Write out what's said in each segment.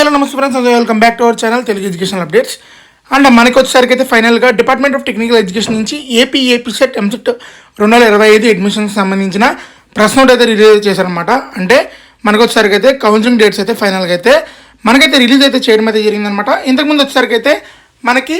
Hello నమస్తే friends welcome back to our channel Telugu education updates and మనకి వచ్చేసరికి అయితే ఫైనల్గా డిపార్ట్మెంట్ ఆఫ్ టెక్నికల్ ఎడ్యుకేషన్ నుంచి ఏపీ ఏపీ సెట్ ఎంసెట్ రెండు వేల ఇరవై ఐదు అడ్మిషన్కి సంబంధించిన ప్రశ్న నోట్ అయితే రిలీజ్ చేశారనమాట అంటే మనకు వచ్చేసరికి అయితే కౌన్సిలింగ్ డేట్స్ అయితే ఫైనల్గా అయితే మనకైతే రిలీజ్ అయితే చేయడం అయితే జరిగిందనమాట ఇంతకుముందు వచ్చేసరికి అయితే మనకి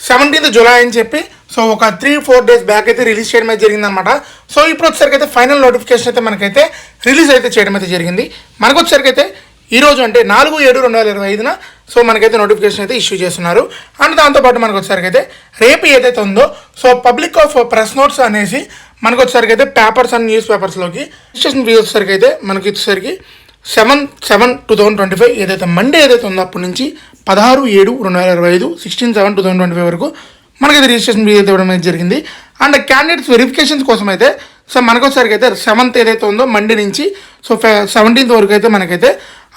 సెవెంటీన్త్ జూలై అని చెప్పి సో ఒక త్రీ ఫోర్ డేస్ బ్యాక్ అయితే రిలీజ్ చేయడం అయితే జరిగిందనమాట సో ఇప్పుడు వచ్చేసరికి అయితే ఫైనల్ నోటిఫికేషన్ అయితే మనకైతే రిలీజ్ అయితే చేయడం అయితే జరిగింది. మనకు వచ్చేసరికి అయితే ఈరోజు అంటే నాలుగు ఏడు రెండు వేల ఇరవై ఐదున సో మనకైతే నోటిఫికేషన్ అయితే ఇష్యూ చేస్తున్నారు. అండ్ దాంతోపాటు మనకు వచ్చేసరికి అయితే రేపు ఏదైతే ఉందో so public of press notes అనేసి మనకు వచ్చేసరికి అయితే పేపర్స్ అండ్ న్యూస్ పేపర్స్లోకి రిజిస్ట్రేషన్ ఫీజు వచ్చేసరికి అయితే మనకి వచ్చేసరికి seven seven two thousand twenty five ఏదైతే మండే ఏదైతే ఉందో అప్పటి నుంచి పదహారు ఏడు రెండు వేల ఇరవై ఐదు sixteen seven two thousand twenty five వరకు మనకైతే రిజిస్ట్రేషన్ ఫీజు అయితే ఇవ్వడం అనేది జరిగింది. అండ్ క్యాండిడేట్స్ వెరిఫికేషన్స్ కోసం అయితే సో మనకు వచ్చేసరికి అయితే సెవెంత్ ఏదైతే ఉందో మండే నుంచి సో సెవెంటీన్త్ వరకు అయితే మనకైతే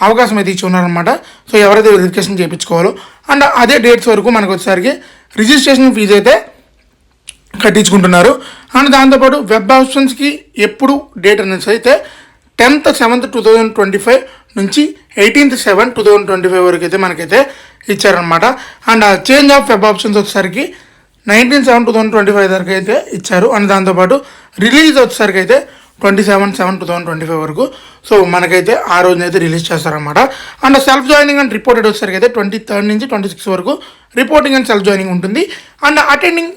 అవకాశం అయితే ఇచ్చి ఉన్నారనమాట సో ఎవరైతే వెరిఫికేషన్ చేయించుకోవాలో. అండ్ అదే డేట్స్ వరకు మనకు వచ్చేసరికి రిజిస్ట్రేషన్ ఫీజు అయితే కట్టించుకుంటున్నారు. అండ్ దాంతోపాటు వెబ్ ఆప్షన్స్కి ఎప్పుడు డేట్ అనేది అయితే tenth seventh two thousand twenty five నుంచి eighteenth seven two thousand twenty five వరకు అయితే మనకైతే ఇచ్చారనమాట అండ్ ఆ చేంజ్ ఆఫ్ వెబ్ ఆప్షన్స్ వచ్చేసరికి nineteen seven two thousand twenty five వరకు అయితే ఇచ్చారు. అండ్ దాంతోపాటు రిలీజ్ వచ్చేసరికి అయితే twenty seven seven two thousand twenty five వరకు. సో మనకైతే ఆ రోజున అయితే రిలీజ్ చేస్తారనమాట and self joining and reported వచ్చేసరికి అయితే ట్వంటీ థర్డ్ నుంచి ట్వంటీ సిక్స్ వరకు రిపోర్టింగ్ అండ్ సెల్ఫ్ జాయినింగ్ ఉంటుంది. And attending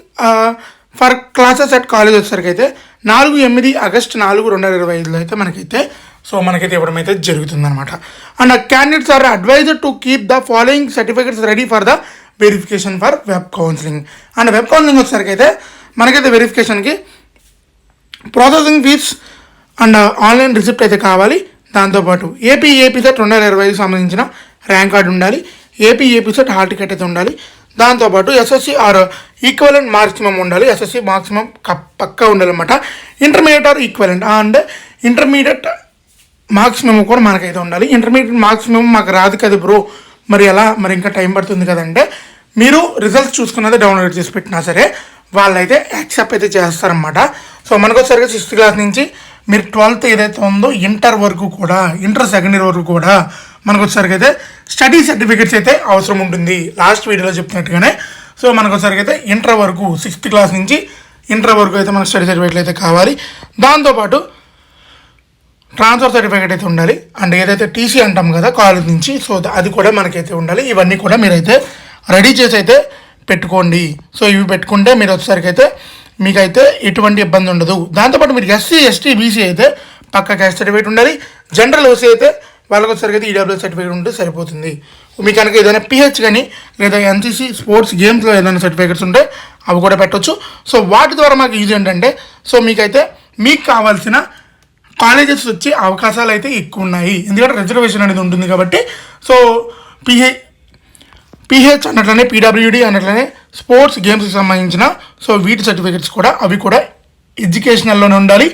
for classes at college వచ్చేసరికి అయితే నాలుగు ఎనిమిది ఆగస్ట్ నాలుగు రెండు వేల ఇరవై ఐదులో అయితే మనకైతే సో మనకైతే ఇవ్వడం అయితే జరుగుతుందన్నమాట. And candidates are advised to keep the following certificates ready for the verification for web counselling and web counselling వచ్చేసరికి అయితే మనకైతే వెరిఫికేషన్కి processing fees and online receipt అయితే కావాలి. దాంతోపాటు ఏపీ ఏపీ సెట్ రెండు వేల ఇరవై ఐదు సంబంధించిన ర్యాంక్ కార్డు ఉండాలి. AP AP set hall ticket అయితే ఉండాలి. దాంతోపాటు ఎస్ఎస్సి ఆర్ ఈక్వలెంట్ మాక్సిమం ఉండాలి. ఎస్ఎస్సి మాక్సిమం పక్కా ఉండాలన్నమాట. Intermediate or equivalent and intermediate maximum కూడా మనకైతే ఉండాలి. ఇంటర్మీడియట్ మార్క్స్ మాకు రాదు కదా బ్రో మరి ఎలా? మరి ఇంకా టైం పడుతుంది కదంటే మీరు రిజల్ట్స్ చూసుకున్నది డౌన్లోడ్ చేసి పెట్టినా సరే వాళ్ళైతే యాక్సెప్ట్ అయితే చేస్తారనమాట సో మనకు వచ్చేసరికి సిక్స్త్ క్లాస్ నుంచి మీరు ట్వెల్త్ ఏదైతే ఉందో ఇంటర్ వరకు కూడా ఇంటర్ సెకండ్ ఇయర్ వరకు కూడా మనకు వచ్చేసరికి అయితే స్టడీ సర్టిఫికేట్స్ అయితే అవసరం ఉంటుంది. లాస్ట్ వీడియోలో చెప్తున్నట్టుగానే సో మనకు వచ్చేసరికి అయితే ఇంటర్ వరకు సిక్స్త్ క్లాస్ నుంచి ఇంటర్ వరకు అయితే మనకు స్టడీ సర్టిఫికేట్లు అయితే కావాలి. దాంతోపాటు ట్రాన్స్ఫర్ సర్టిఫికేట్ అయితే ఉండాలి. అండ్ ఏదైతే టీసీ అంటాం కదా కాలేజ్ నుంచి సో అది కూడా మనకైతే ఉండాలి. ఇవన్నీ కూడా మీరైతే రెడీ చేసి అయితే పెట్టుకోండి. సో ఇవి పెట్టుకుంటే మీరు వచ్చేసరికి అయితే మీకైతే ఎటువంటి ఇబ్బంది ఉండదు. దాంతోపాటు మీరు ఎస్సీ ఎస్టీ బీసీ అయితే పక్క క్యాస్ట్ సర్టిఫికేట్ ఉండాలి. జనరల్ ఓసీ అయితే వాళ్ళకి వచ్చేసరికి అయితే ఈడబ్ల్యూ సర్టిఫికేట్ ఉంటే సరిపోతుంది. మీకు కనుక ఏదైనా పిహెచ్ కానీ లేదా ఎన్సీసీ స్పోర్ట్స్ గేమ్స్లో ఏదైనా సర్టిఫికేట్స్ ఉంటే అవి కూడా పెట్టవచ్చు సో వాటి ద్వారా మాకు యూజ్ ఏంటంటే సో మీకైతే మీకు కావాల్సిన కాలేజెస్ వచ్చే అవకాశాలు అయితే ఎక్కువ ఉన్నాయి. ఎందుకంటే రిజర్వేషన్ అనేది ఉంటుంది కాబట్టి సో పిహెచ్ పిహెచ్ అన్నట్లనే పీడబ్ల్యూడి అన్నట్లనే స్పోర్ట్స్ గేమ్స్కి సంబంధించిన సో వీటి సర్టిఫికెట్స్ కూడా అవి కూడా ఎడ్యుకేషనల్లోనే ఉండాలి.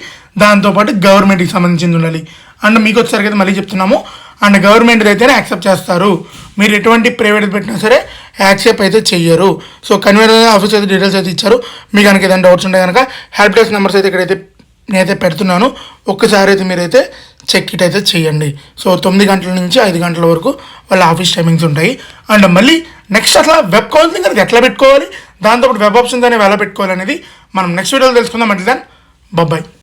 దాంతోపాటు గవర్నమెంట్కి సంబంధించింది ఉండాలి. అండ్ మీకు వచ్చేసరికి అయితే మళ్ళీ చెప్తున్నాము. అండ్ గవర్నమెంట్ అయితేనే యాక్సెప్ట్ చేస్తారు. మీరు ఎటువంటి ప్రైవేట్ పెట్టినా సరే యాక్సెప్ట్ అయితే చెయ్యరు. సో కన్వీనర్ ఆఫీస్ అయితే డీటెయిల్స్ అయితే ఇచ్చారు. మీకు కనుక ఏదైనా డౌట్స్ ఉంటే కనుక హెల్ప్ డెస్క్ నెంబర్స్ అయితే ఇక్కడైతే నేనైతే పెడుతున్నాను. ఒక్కసారి అయితే మీరైతే చెక్ ఇట్ అయితే చేయండి. సో తొమ్మిది గంటల నుంచి ఐదు గంటల వరకు వాళ్ళ ఆఫీస్ టైమింగ్స్ ఉంటాయి. అండ్ మళ్ళీ నెక్స్ట్ అట్లా వెబ్ కౌన్సిలింగ్ అనేది ఎట్లా పెట్టుకోవాలి? దాంతోపాటు వెబ్ ఆప్షన్స్ అనేవి ఎలా పెట్టుకోవాలి అనేది మనం నెక్స్ట్ వీడియోలో తెలుసుకుందాం. అంటే దాన్ బాయ్